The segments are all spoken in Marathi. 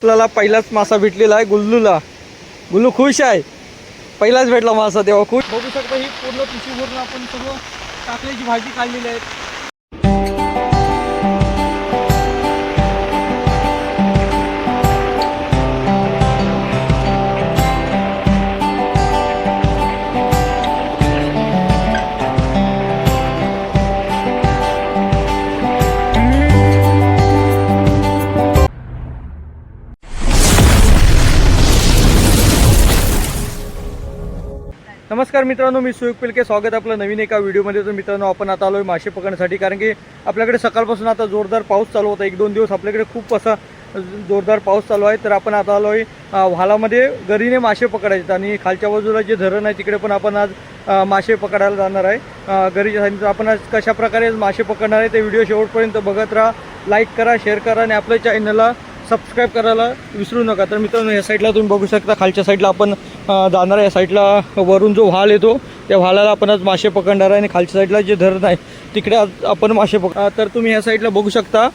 आपल्याला पहिलाच मासा भेटलेला आहे गुल्लूला. गुल्लू खुश आहे. पहिलाच भेटला मासा तेव्हा खुश. बघू शकता ही पूर्ण पिशवीवरून आपण सगळं टाकल्याची भाजी काढलेली आहे नमस्कार मित्रांनो मी सुयोग पिलके. स्वागत आपलं नवीन एका व्हिडिओमध्ये. तर मित्रांनो आपण आता आलो आहे मासे पकडण्यासाठी कारण की आपल्याकडे सकाळपासून आता जोरदार पाऊस चालू होता. एक दोन दिवस आपल्याकडे खूप असा जोरदार पाऊस चालू आहे. तर आपण आता आलो आहे व्हालामध्ये गरीने मासे पकडायचे आणि खालच्या बाजूला जे धरण आहे तिकडे पण आपण आज मासे पकडायला जाणार आहे. गरीच्या साठी तर आपण आज कशाप्रकारे मासे पकडणार आहे ते व्हिडिओ शेवटपर्यंत बघत राहा. लाईक करा शेअर करा आणि आपल्या चॅनलला सबस्क्राईब करायला विसरू नका. तर मित्रांनो या साईडला तुम्ही बघू शकता खालच्या साईडला आपण जाणार आहे. या साईडला वरून जो व्हाल येतो त्या व्हालाला आपण आज मासे पकडणार आहे आणि खालच्या साईडला जे धरण आहे तिकडे आज आपण मासे पक तर तुम्ही या साईडला बघू शकता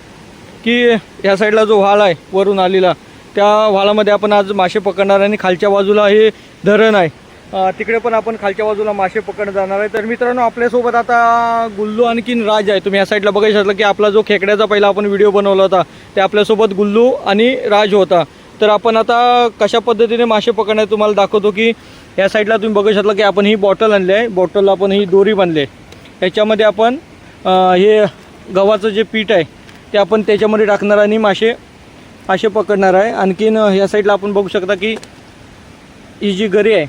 की या साईडला जो व्हाल आहे वरून आलेला त्या व्हालामध्ये आपण आज मासे पकडणार आहे आणि खालच्या बाजूला हे धरण आहे. तिकडे पण आपण खालच्या बाजूला मासे पकडणं जाणार आहे. तर मित्रांनो आपल्यासोबत आता गुल्लू आणखीन राज आहे. तुम्ही या साईडला बघायला शकला की आपला जो खेकड्याचा पहिला आपण व्हिडिओ बनवला होता ते आपल्यासोबत गुल्लू आणि राज होता. तर आपण आता कशा पद्धतीने मासे पकडण्यात तुम्हाला दाखवतो की या साईडला तुम्ही बघू शकला की आपण ही बॉटल आणली आहे. बॉटलला आपण ही दोरी बांधली आहे. याच्यामध्ये आपण हे गव्हाचं जे पीठ आहे ते आपण त्याच्यामध्ये टाकणार आणि मासे मासे पकडणार आहे. आणखीन या साईडला आपण बघू शकता की ही जी गरी आहे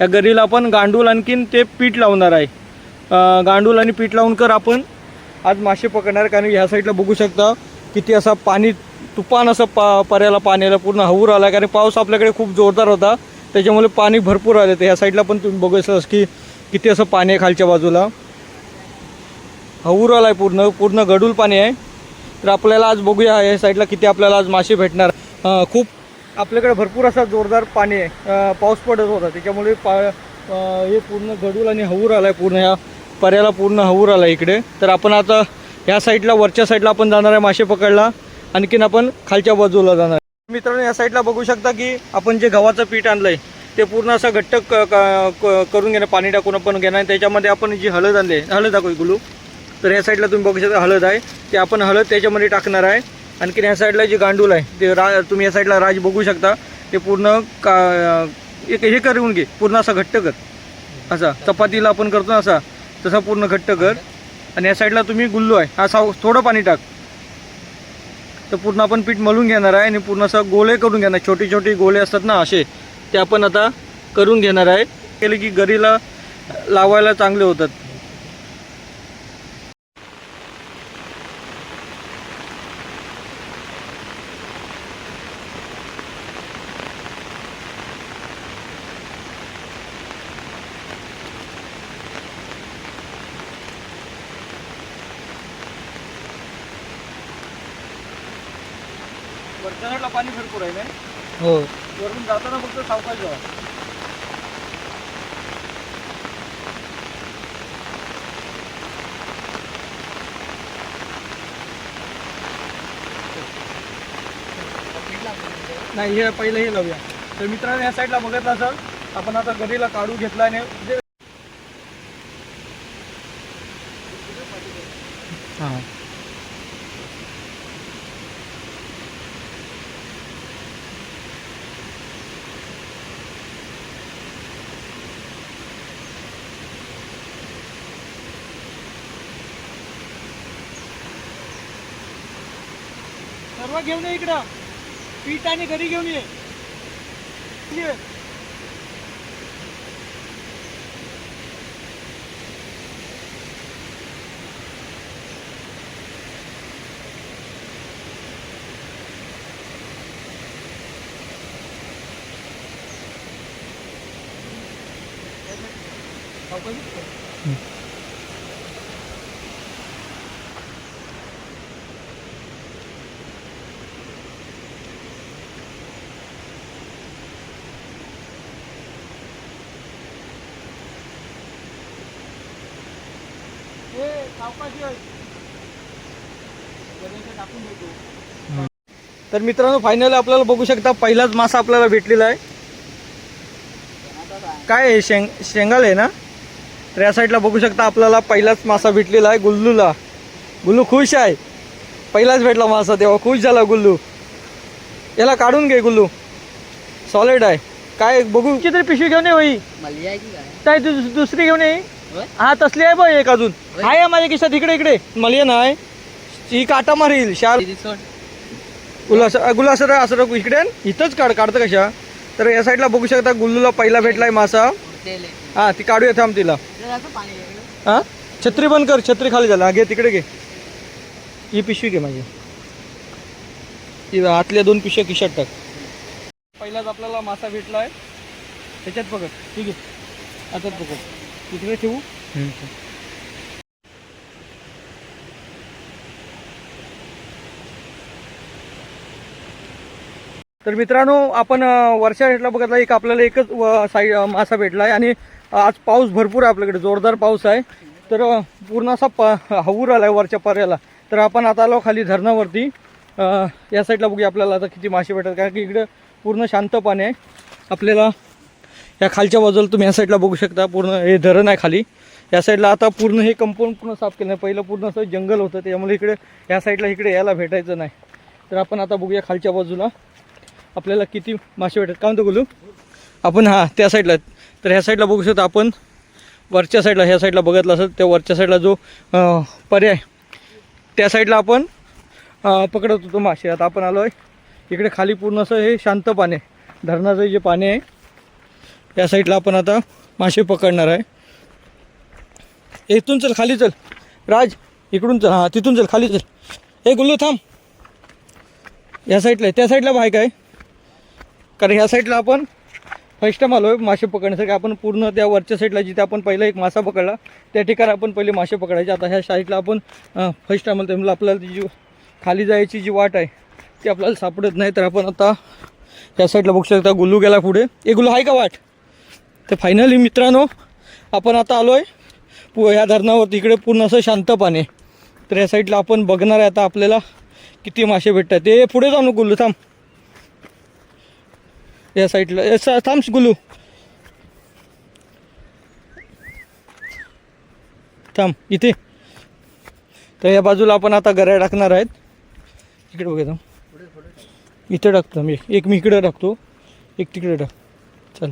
या गरीला आपण गांडूल आणखीन ते पीठ लावणार आहे. गांडूल आणि पीठ लावून कर आपण. आज मासे पकडणार आहे. कारण ह्या साईडला बघू शकता किती असा पाणी तुफान असं पा पर्याला पाण्याला पूर्ण हवूर आला कारण पाऊस आपल्याकडे खूप जोरदार होता. त्याच्यामुळे पाणी भरपूर आले. तर ह्या साईडला पण तुम्ही बघू शकता की किती असं पाणी आहे खालच्या बाजूला. हवूर आला आहे पूर्ण पूर्ण गडूल पाणी आहे. तर आपल्याला आज बघूया या साईडला किती आपल्याला आज मासे भेटणार. खूप आपल्याकडे भरपूर असा जोरदार पाणी आहे. पाऊस पडत होता. त्याच्यामुळे पा हे पूर्ण गडूल आणि हवूर आला आहे पूर्ण. ह्या पर्याला पूर्ण हवूर आला आहे इकडे. तर आपण आता ह्या साईडला वरच्या साईडला आपण जाणार आहे मासे पकडला. आणखीन आपण खालच्या बाजूला जाणार आहे. मित्रांनो या साईडला बघू शकता की आपण जे गव्हाचं पीठ आणलं आहे ते पूर्ण असं घट्ट क- क- क- करून घेणं पाणी टाकून आपण घेणार आणि त्याच्यामध्ये आपण जी हळद आणली आहे हळद दाखवू गुलू तर या साईडला तुम्ही बघू शकता हळद आहे. ते आपण हळद त्याच्यामध्ये टाकणार आहे. आणखीन ह्या साईडला जे गांडूल आहे ते रा तुम्ही या साईडला राज बघू शकता. ते पूर्ण का एक हे करून घे. पूर्ण असा घट्ट कर. असा. चपातीला आपण करतो ना असा. तसा पूर्ण घट्ट कर. आणि या साईडला तुम्ही गुल्लू आहे. हा साव थोडं पाणी टाक. तर पूर्ण आपण पीठ मळून घेणार आहे आणि पूर्ण असं गोळे करून घेणार. छोटे छोटे गोळे असतात ना असे ते आपण आता करून घेणार आहे. केले की गरीला लावायला चांगले होतात. वरच्या पाणी भरपूर आहे ना हो. वरून जाताना फक्त सावकाश जावा. नाही हे पहिलं हे लावूया. तर मित्रांनो या साईडला बघितलं असेल आपण आता गरीला काढू घेतला आणि हां. सर्व घेऊन ये इकडं. पीठ आणि घरी घेऊन ये. तर मित्रांनो फायनल आपल्याला बघू शकता पहिलाच मासा आपल्याला भेटलेला आहे. काय आहे? शेंग शेंगाल आहे ना? तर या साईडला बघू शकता आपल्याला पहिलाच मासा भेटलेला आहे गुल्लूला. गुल्लू खुश आहे. पहिलाच भेटला मासा तेव्हा. खुश झाला गुल्लू. याला काढून घे गुल्लू. सॉलिड आहे. काय बघू. किती पिशवी घेऊन ये होई. मलिया आहे की काय? दुसरी घेऊन ये? हा तसली आहे बघ एक अजून? आहे माझ्या खिशात इकडे इकडे. मला नाही ही काटा मारील शार किती सोड. गुलास गुलास असं इकडे. इथंच काढ काढतं कशा? तर या साईडला बघू शकता गुल्लूला पहिला भेटलाय मासा. हा ती काढूया थांब तिला. हा? छत्री बंद कर छत्री खाली झाला. घे तिकडे घे. ही पिशवी घे माझी. ती आतल्या दोन पिशव्या खिशात टाक. पहिलाच आपल्याला मासा भेटला आहे त्याच्यात पकड ठीक आहे. आताच पकड तिकडे ठेवू? तर मित्रांनो आपण वर्षा हेटला बघितला एक आपल्याला एकच व- साई मासा भेटला आहे आणि आज पाऊस भरपूर आहे आपल्याकडे जोरदार पाऊस आहे. तर पूर्ण असा प हवूर आला आहे वरच्या पर्याला. तर आपण आता आलो खाली धरणावरती. या साईडला बघूया आपल्याला आता किती मासे भेटतात कारण की इकडं पूर्ण शांत पाणी आहे. आपल्याला या खालच्या बाजूला तुम्ही या साईडला बघू शकता पूर्ण हे धरण आहे खाली. या साईडला आता पूर्ण हे कंपाऊंड पूर्ण साफ केलं नाही. पहिलं पूर्ण असं जंगल होतं त्यामुळे इकडे या साईडला इकडे यायला भेटायचं नाही. तर आपण आता बघूया खालच्या बाजूला. आपल्याला किती मासे भेटतात? का म्हणतो बोलू आपण हां त्या साईडला तर ह्या साईडला बघू शकतो आपण. वरच्या साईडला ह्या साईडला बघितलं असेल त्या वरच्या साईडला जो पर्याय त्या साईडला आपण पकडत होतो मासे. आता आपण आलो आहे इकडे खाली पूर्ण असं हे शांत पाणी आहे. धरणाचं जे पाणी आहे या साईडला आपण आता मासे पकडणार आहे. इथून चल खाली चल. राज इकडून चल. हां तिथून चल खाली चल. ए गुल्लू थांब. या साईडला आहे. त्या साईडला भाई काय? कारण ह्या साईडला आपण फर्स्ट टाइम आलो आहे मासे पकडण्यासाठी. आपण पूर्ण त्या वरच्या साईडला जिथे आपण पहिला एक मासा पकडला त्या ठिकाणी आपण पहिले मासे पकडायचे. आता ह्या साईडला आपण फर्स्ट टाइम आलो त्यामुळे आपल्याला ती जी खाली जायची जी वाट आहे ती आपल्याला सापडत नाही. तर आपण आता ह्या साईडला बघू शकता गुल्लू गेला पुढे. ए गुल्लू आहे का वाट? तर फायनली मित्रांनो आपण आता आलो आहे पु ह्या धरणावरती इकडे पूर्ण असं शांत पाणी तर या साईडला आपण बघणार आहे आता आपल्याला किती मासे भेटतात. ते पुढे जाऊ नको गुल्लू थांब. या साईडला. ए, थांब गुलू. थांब इथे. तर या बाजूला आपण आता गऱ्या टाकणार आहेत. इकडे बघा थांब. इथे टाकतो मी एक मी इकडे टाकतो. एक तिकडे टाक. चल.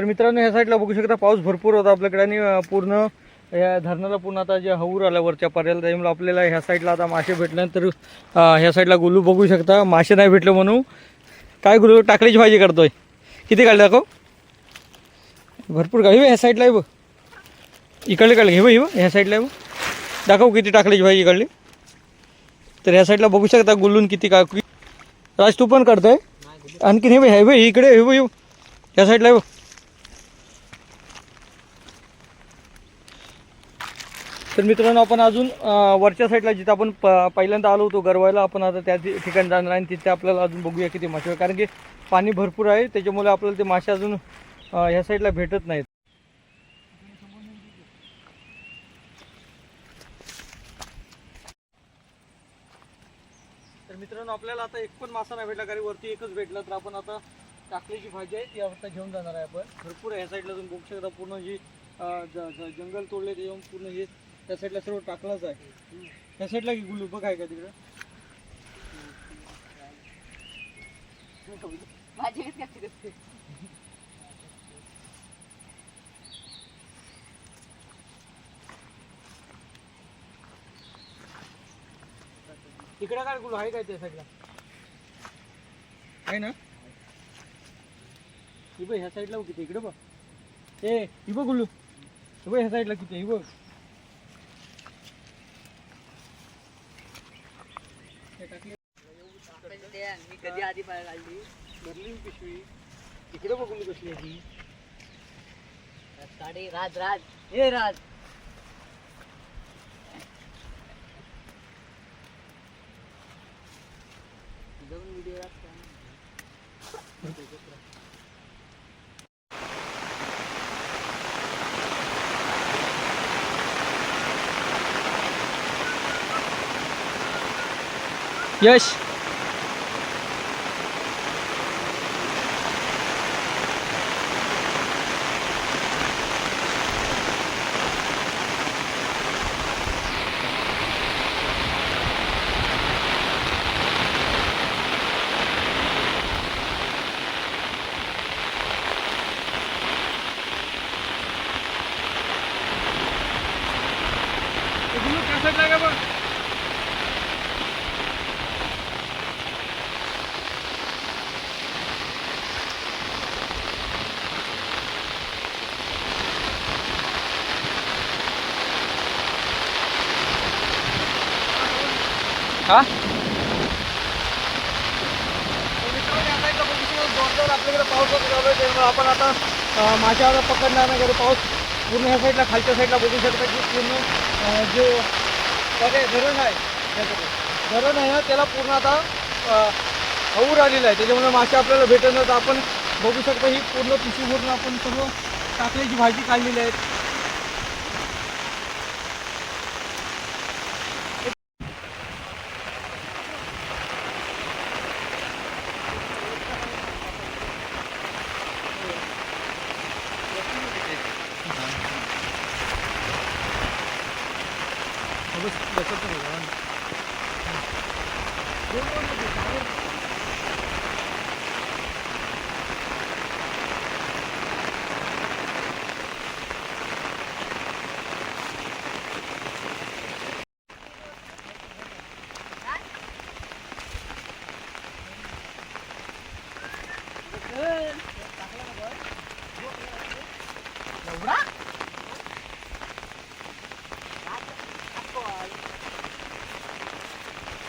तर मित्रांनो ह्या साईडला बघू शकता पाऊस भरपूर होता आपल्याकडे आणि पूर्ण या धरणाला पूर्ण आता जे हवूर आल्यावरच्या वरच्या टाईमला त्यामुळे आपल्याला ह्या साईडला आता मासे भेटल्यानंतर ह्या साईडला गुलू बघू शकता. मासे नाही भेटले म्हणून. काय गुलू टाकलीची भाजी करतोय. किती काढले दाखव. भरपूर काढ ह्या साईडला आहे बघ. इकडले काढले. घे बघ ह्या साईडला आहे बघ. दाखव किती टाकलीची भाजी इकडली. तर ह्या साईडला बघू शकता गुलून किती का राज तू पण काढतोय? आणखीन हे बघ हे बघ इकडे हे हे बघ. ह्या साईडला आहे बघ. तर मित्रांनो आपण अजून वरच्या साईडला जिथं आपण प पहिल्यांदा आलो होतो गरवायला आपण आता त्या ठिकाणी जाणार आहे आणि तिथे आपल्याला अजून बघूया किती मासे कारण की पाणी भरपूर आहे त्याच्यामुळे आपल्याला ते मासे अजून ह्या साईडला भेटत नाहीत. तर मित्रांनो आपल्याला आता एक पण मासा नाही भेटला कारण वरती एकच भेटला तर आपण आता टाकलीची भाजी आहे ती आता घेऊन जाणार आहे आपण. भरपूर ह्या साईडला तुम्ही बघू शकता पूर्ण जी ज- जंगल तोडले ते येऊन पूर्ण हे त्या साईडला सर्व टाकलंच आहे. त्या साईडला की गुल्लू बघ आहे का तिकडं? माझी? तिकडे काय गुल्लू आहे काय त्या साईडला आहे ना? ही बघ ह्या साईडला बघ किती इकडे बघ. ए ही बघ गुल्लू ही बघ ह्या साईडला किती आहे, ही बघ हे टाकली आपण ते आणि मी कधी आधी पाय काढली भरली पिशवी. इकडे बघ गुल्लू कसली आहे ती साडे राज राज. हे राज. जाऊन व्हिडिओ यश. हा आपल्याकडे पाऊस वगैरे त्यामुळे आपण आता अं, पकडणार नाही कारण पाऊस पूर्ण ह्या साईडला खालच्या साईडला बघू शकता की पूर्ण जे जो धरण आहे धरण आहे ना त्याला पूर्ण आता अं, हवूर आलेलं आहे त्याच्यामुळे मासे आपल्याला भेटत तर आपण बघू शकतो ही पूर्ण पिशी भरून आपण सगळं टाकल्याची भाजी काढलेली आहे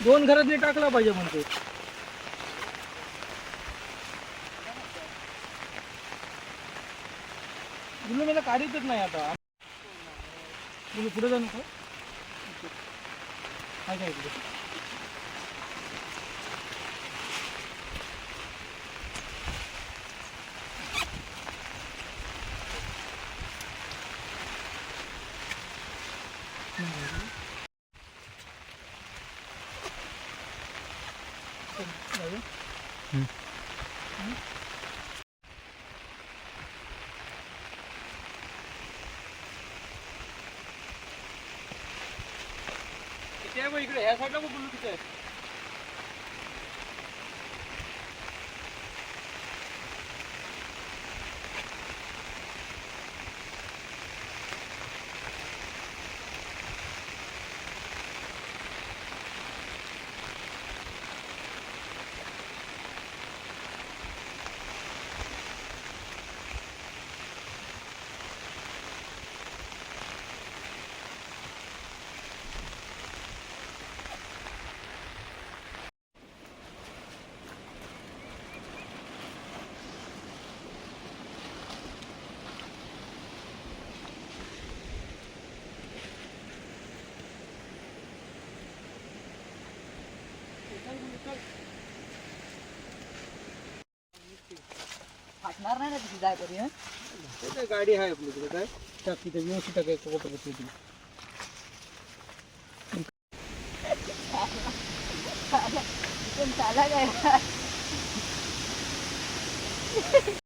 दोन घरात नाही टाकला पाहिजे म्हणतो. गुलू मला काढीतच नाही आता. गुलू पुढे जाऊ नको. काय का इकडे? जाऊ. किती आहे बघ इकडे ह्या साईडला बघ गुल्लू किती आहे फाटणार नाही ना तिथे जाय तरी हं? ते काय गाडी आहे आपल्याकडे काय? टाक तिथे व्यवस्थित टाकायचं ती इथून चाला काय